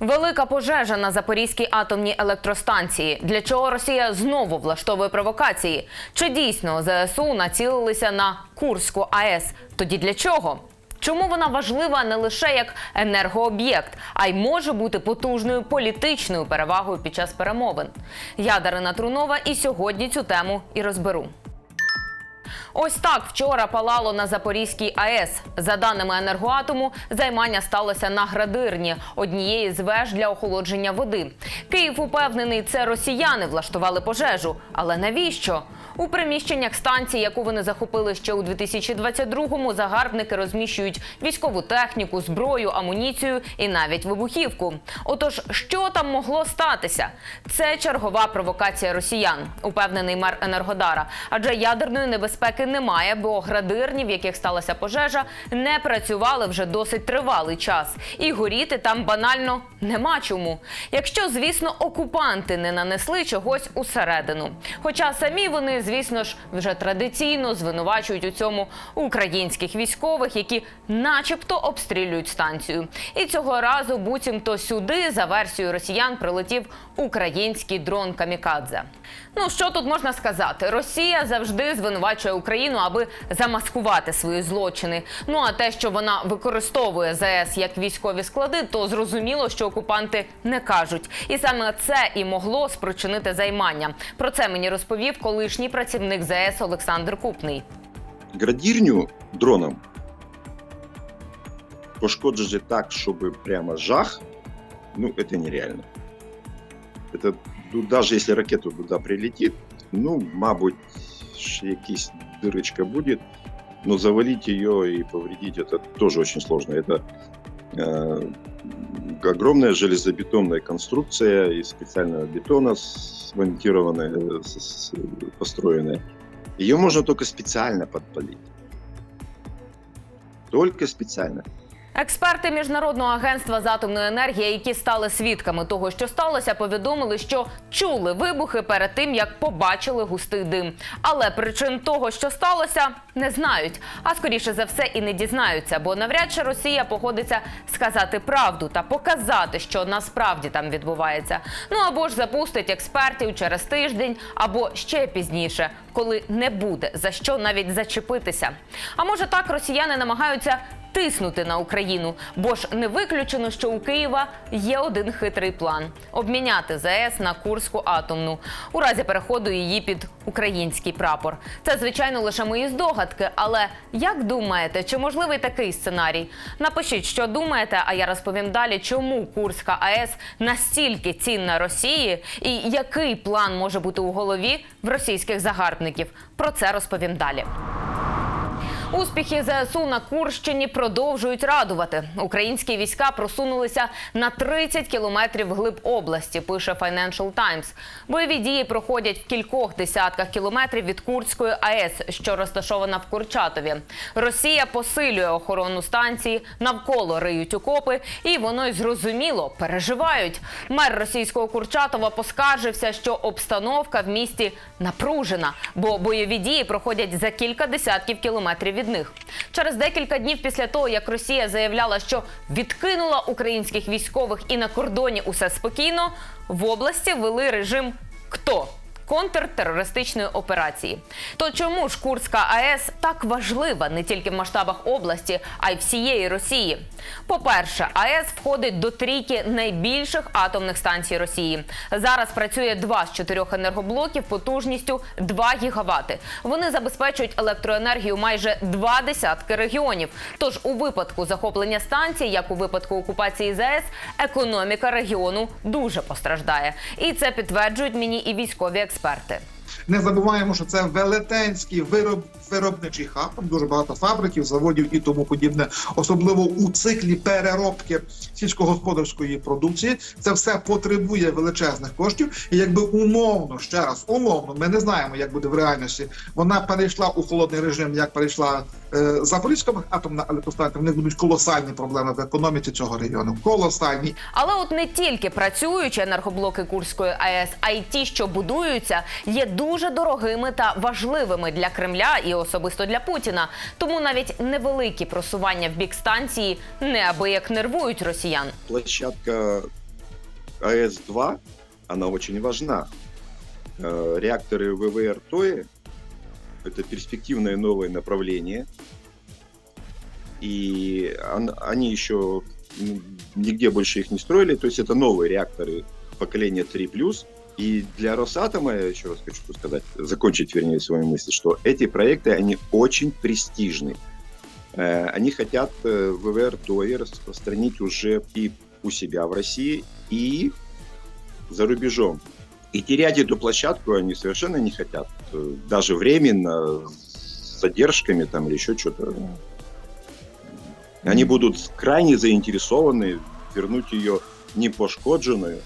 Велика пожежа на Запорізькій атомній електростанції. Для чого Росія знову влаштовує провокації? Чи дійсно ЗСУ націлилися на Курську АЕС? Тоді для чого? Чому вона важлива не лише як енергооб'єкт, а й може бути потужною політичною перевагою під час перемовин? Я Дарина Трунова і сьогодні цю тему і розберу. Ось так вчора палало на Запорізькій АЕС. За даними енергоатому, займання сталося на градирні однієї з веж для охолодження води. Київ упевнений, це росіяни влаштували пожежу. Але навіщо? У приміщеннях станції, яку вони захопили ще у 2022-му, загарбники розміщують військову техніку, зброю, амуніцію і навіть вибухівку. Отож, що там могло статися? Це чергова провокація росіян, упевнений мер Енергодара. Адже ядерної небезпеки немає, бо градирні, в яких сталася пожежа, не працювали вже досить тривалий час. І горіти там банально нема чому. Якщо, звісно, окупанти не нанесли чогось усередину. Хоча самі вони, звісно ж, вже традиційно звинувачують у цьому українських військових, які начебто обстрілюють станцію. І цього разу буцімто сюди, за версією росіян, прилетів український дрон Камікадзе. Ну що тут можна сказати? Росія завжди звинувачує Україну, аби замаскувати свої злочини. Ну а те, що вона використовує ЗС як військові склади, то зрозуміло, що окупанти не кажуть. І саме це і могло спричинити займання. Про це мені розповів колишній працівник ЗС Олександр Купний. градірню дроном пошкоджити так, щоб прямо жах, ну, это нереально. Это, ну, даже если ракета туда прилетит, ну, мабуть, ще якась дырочка будет, но завалить ее и повредить это тоже очень сложно. Это э, огромная железобетонная конструкция из специального бетона смонтированная, э, с- с- построенная. Ее можно только специально подпалить. Только специально. Експерти міжнародного агентства з атомної енергії, які стали свідками того, що сталося, повідомили, що чули вибухи перед тим, як побачили густий дим. Але причин того, що сталося, не знають. А скоріше за все і не дізнаються, бо навряд чи Росія погодиться сказати правду та показати, що насправді там відбувається. Ну або ж запустить експертів через тиждень, або ще пізніше, коли не буде за що навіть зачепитися. А може так росіяни намагаються тиснути на Україну, бо ж не виключено, що у Києва є один хитрий план обміняти ЗАЕС на Курську атомну у разі переходу її під український прапор. Це звичайно лише мої здогадки. Але як думаєте, чи можливий такий сценарій? Напишіть, що думаєте, а я розповім далі, чому Курська АЕС настільки цінна Росії, і який план може бути у голові в російських загарбників. Про це розповім далі. Успіхи ЗСУ на Курщині продовжують радувати. Українські війська просунулися на 30 кілометрів вглиб області. Пише Financial Times. Бойові дії проходять в кількох десятках кілометрів від Курської АЕС, що розташована в Курчатові. Росія посилює охорону станції, навколо риють окопи, і воно й зрозуміло переживають. Мер російського Курчатова поскаржився, що обстановка в місті напружена, бо бойові дії проходять за кілька десятків кілометрів них. Через декілька днів після того, як Росія заявляла, що відкинула українських військових і на кордоні усе спокійно, в області ввели режим «Хто?». Контртерористичної операції. То чому ж Курська АЕС так важлива не тільки в масштабах області, а й всієї Росії? По-перше, АЕС входить до трійки найбільших атомних станцій Росії. Зараз працює два з чотирьох енергоблоків потужністю 2 гігавати. Вони забезпечують електроенергію майже два десятки регіонів. Тож у випадку захоплення станції, як у випадку окупації ЗАЕС, економіка регіону дуже постраждає. І це підтверджують мені і військові експерти. Sparta. Не забуваємо, що це велетенський вироб виробничий хаб, там дуже багато фабриків, заводів і тому подібне, особливо у циклі переробки сільськогосподарської продукції. Це все потребує величезних коштів. І якби умовно ще раз, умовно, ми не знаємо, як буде в реальності. Вона перейшла у холодний режим, як перейшла е, Запорізька атомна електростанція. В них будуть колосальні проблеми в економіці цього регіону. Колосальні. Але от не тільки працюючі енергоблоки Курської АЕС, а й ті, що будуються, є дуже дорогими та важливими для Кремля і особисто для Путіна. Тому навіть невеликі просування в бік станції неабияк нервують росіян. Площадка АЭС-2, она очень важна. Э, Реакторы ВВР ТОИ – это перспективное новое направление. И он- они еще м, нигде больше их не строили. То есть это новые реакторы поколения 3+. И для Росатома, я еще раз хочу сказать, закончить, вернее, свою мысль, что эти проекты, они очень престижны. Э, Они хотят э, ВВР ТОИ распространить уже и у себя в России, и за рубежом. И терять эту площадку они совершенно не хотят. Э, Даже временно, с задержками там или еще что-то. Они будут крайне заинтересованы вернуть ее непошкодженою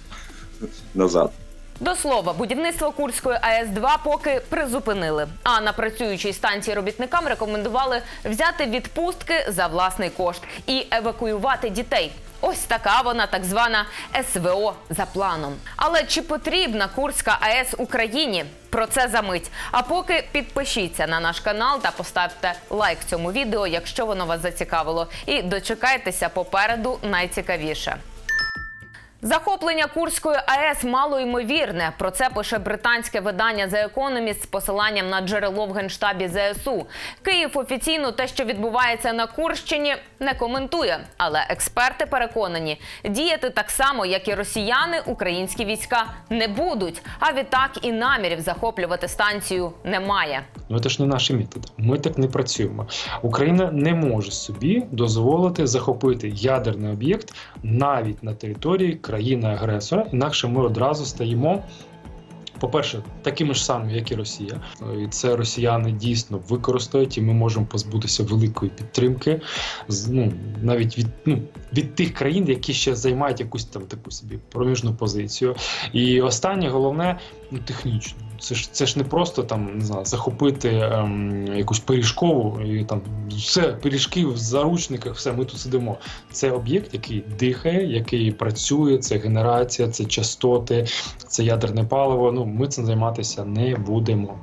назад. До слова, будівництво Курської АЕС-2 поки призупинили. А на працюючій станції робітникам рекомендували взяти відпустки за власний кошт і евакуювати дітей. Ось така вона, так звана СВО за планом. Але чи потрібна Курська АЕС Україні? Про це за мить. А поки підпишіться на наш канал та поставте лайк цьому відео, якщо воно вас зацікавило. І дочекайтеся попереду найцікавіше. Захоплення Курської АЕС мало ймовірне. Про це пише британське видання The Economist з посиланням на джерело в генштабі ЗСУ. Київ офіційно те, що відбувається на Курщині, не коментує. Але експерти переконані, діяти так само, як і росіяни, українські війська не будуть. А відтак і намірів захоплювати станцію немає. Ну це ж не наші методи. Ми так не працюємо. Україна не може собі дозволити захопити ядерний об'єкт навіть на території країни-агресора. Інакше ми одразу стаємо. По-перше, такими ж самими, як і Росія, і це росіяни дійсно використають, і ми можемо позбутися великої підтримки, ну навіть від ну від тих країн, які ще займають якусь там таку собі проміжну позицію. І останнє головне ну технічно. Це ж це ж не просто там не знаю, захопити ем, якусь пиріжкову і там все пиріжки в заручниках, все ми тут сидимо. Це об'єкт, який дихає, який працює, це генерація, це частоти, це ядерне паливо. Ну ми цим займатися не будемо.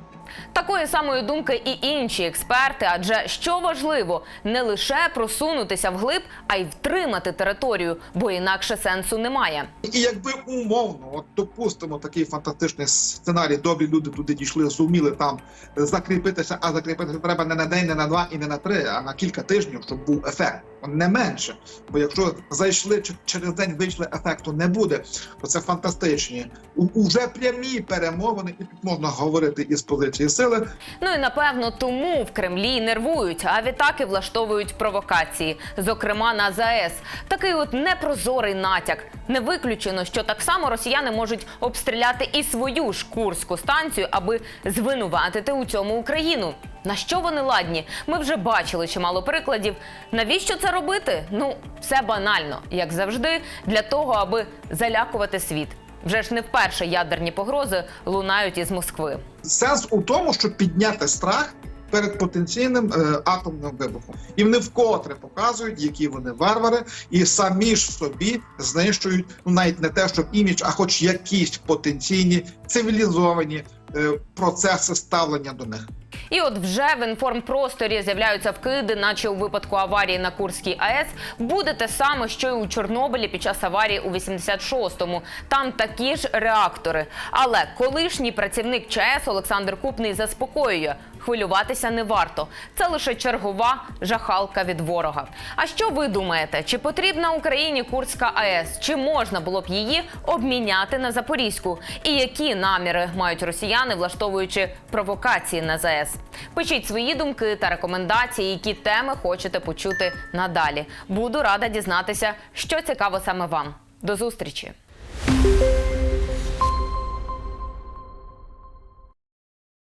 Такої самої думки і інші експерти, адже що важливо, не лише просунутися вглиб, а й втримати територію, бо інакше сенсу немає. І якби умовно, от допустимо такий фантастичний сценарій, добрі люди туди дійшли, зуміли там закріпитися, а закріпитися треба не на день, не на два і не на три, а на кілька тижнів, щоб був ефект. Не менше. Бо якщо зайшли через день вийшли, ефекту не буде, то це фантастичні. Уже прямі перемовини, і тут можна говорити із позиції сили. Ну і напевно тому в Кремлі нервують, а відтак і влаштовують провокації, зокрема на ЗАЕС. Такий от непрозорий натяк. Не виключено, що так само росіяни можуть обстріляти і свою ж курську станцію, аби звинуватити у цьому Україну. На що вони ладні? Ми вже бачили чимало прикладів. Навіщо це робити? Ну, все банально, як завжди, для того, аби залякувати світ. Вже ж не вперше ядерні погрози лунають із Москви. Сенс у тому, щоб підняти страх перед потенційним е, атомним вибухом, і вони вкотре показують, які вони варвари, і самі ж собі знищують ну навіть не те, щоб імідж, а хоч якісь потенційні цивілізовані е, процеси ставлення до них. І от вже в інформпросторі з'являються вкиди, наче у випадку аварії на Курській АЕС буде те саме, що й у Чорнобилі під час аварії у 86-му. Там такі ж реактори. Але колишній працівник ЧАЕС Олександр Купний заспокоює. Хвилюватися не варто. Це лише чергова жахалка від ворога. А що ви думаєте? Чи потрібна Україні Курська АЕС? Чи можна було б її обміняти на Запорізьку? І які наміри мають росіяни, влаштовуючи провокації на ЗАЕС? Пишіть свої думки та рекомендації, які теми хочете почути надалі. Буду рада дізнатися, що цікаво саме вам. До зустрічі!